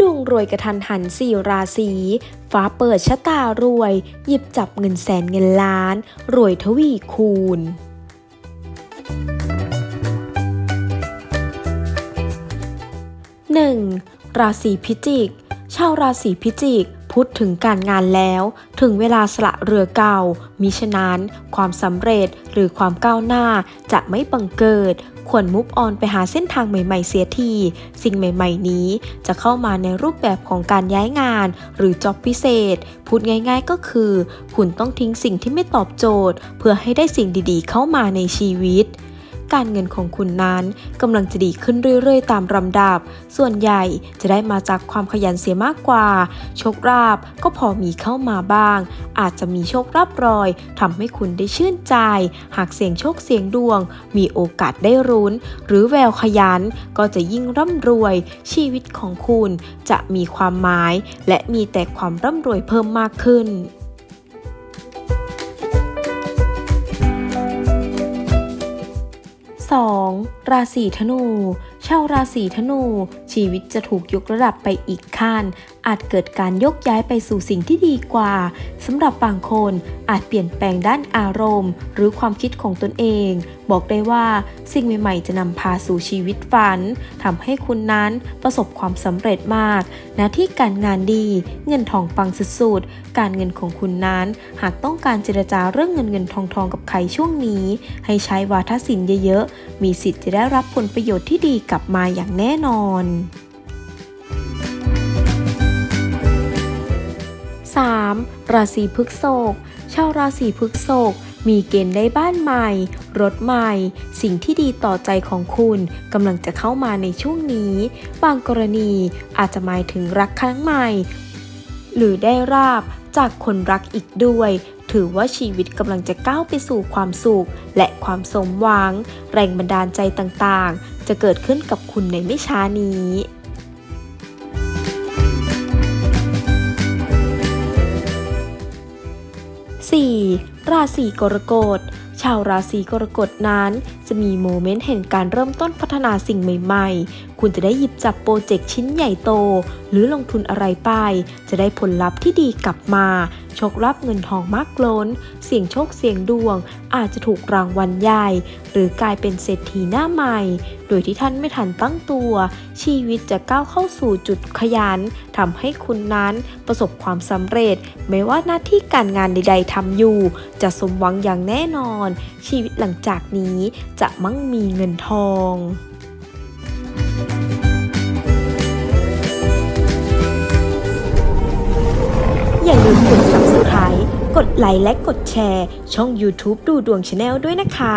ดวงรวยกระทันหันสี่ราศีฟ้าเปิดชะตารวย หยิบจับเงินแสนเงินล้าน รวยทวีคูณ 1. ราศีพิจิก ชาวราศีพิจิกพูดถึงการงานแล้ว ถึงเวลาสละเรือเก่ามิฉะนั้น ความสำเร็จหรือความก้าวหน้าจะไม่บังเกิด ควรมุฟออนไปหาเส้นทางใหม่ ๆ เสียที สิ่งใหม่ ๆ นี้จะเข้ามาในรูปแบบของการย้ายงาน หรือจ็อบพิเศษ พูดง่าย ๆ ก็คือ คุณต้องทิ้งสิ่งที่ไม่ตอบโจทย์ เพื่อให้ได้สิ่งดีๆ เข้ามาในชีวิต การเงินของคุณนั้นกำลังจะดีขึ้นเรื่อยๆ ตามลำดับ ส่วนใหญ่จะได้มาจากความขยันเสียมากกว่า โชคลาภก็พอมีเข้ามาบ้าง อาจจะมีโชคลาภรอยทำให้คุณได้ชื่นใจ หากเสี่ยงโชคเสี่ยงดวง มีโอกาสได้รุ้น หรือแววขยันก็จะยิ่งร่ำรวย ชีวิตของคุณจะมีความหมาย และมีแต่ความร่ำรวยเพิ่มมากขึ้น 2. ราศีธนู ชาวราศีธนู ชีวิตจะถูกยกระดับไปอีกขั้น อาจเกิดการยกย้ายไปสู่สิ่งที่ดีกว่าสำหรับบางคนอาจเปลี่ยนแปลงด้านอารมณ์ หรือความคิดของตนเอง บอกได้ว่า สิ่งใหม่ ๆ จะนำพาสู่ชีวิตฝันทำให้คุณนั้นประสบความสำเร็จมากหน้าที่การงานดีเงินทองปังสุดๆการเงินของคุณนั้น หากต้องการเจรจาเรื่องเงินเงินทองทองกับใครช่วงนี้ ให้ใช้วาทศิลป์เยอะๆมีสิทธิ์จะได้รับผลประโยชน์ที่ดีกลับมาอย่างแน่นอน 3. ราศีพฤษภชาวราศีพฤษภมีเกณฑ์ได้บ้านใหม่ รถใหม่ สิ่งที่ดีต่อใจของคุณกำลังจะเข้ามาในช่วงนี้ บางกรณีอาจจะหมายถึงรักครั้งใหม่ หรือได้ราบจากคนรักอีกด้วย ถือว่าชีวิตกำลังจะก้าวไปสู่ความสุข และความสมหวัง แรงบันดาลใจต่างๆ จะเกิดขึ้นกับคุณในไม่ช้านี้ 4. ราศีกรกฎชาวราศีกรกฎนั้น จะมีโมเมนต์แห่งการเริ่มต้นพัฒนาสิ่งใหม่ๆ คุณจะได้หยิบจับโปรเจกต์ชิ้นใหญ่โต หรือลงทุนอะไรไป จะได้ผลลัพธ์ที่ดีกลับมา ชครับเงินทองมากล้น เสี่ยงโชคเสี่ยงดวง อาจจะถูกรางวัลใหญ่ หรือกลายเป็นเศรษฐีหน้าใหม่ โดยที่ท่านไม่ทันตั้งตัว ชีวิตจะก้าวเข้าสู่จุดขยันทำให้คุณนั้นประสบความสำเร็จ ไม่ว่าหน้าที่การงานใด ๆทำอยู่ จะสมหวังอย่างแน่นอน ชีวิตหลังจากนี้จะมั่งมีเงินทองอย่าลืมกด s u b s c r i ดไลค์และกดแชร์ ช่อง YouTube ดูดวงชาแนลด้วยนะคะ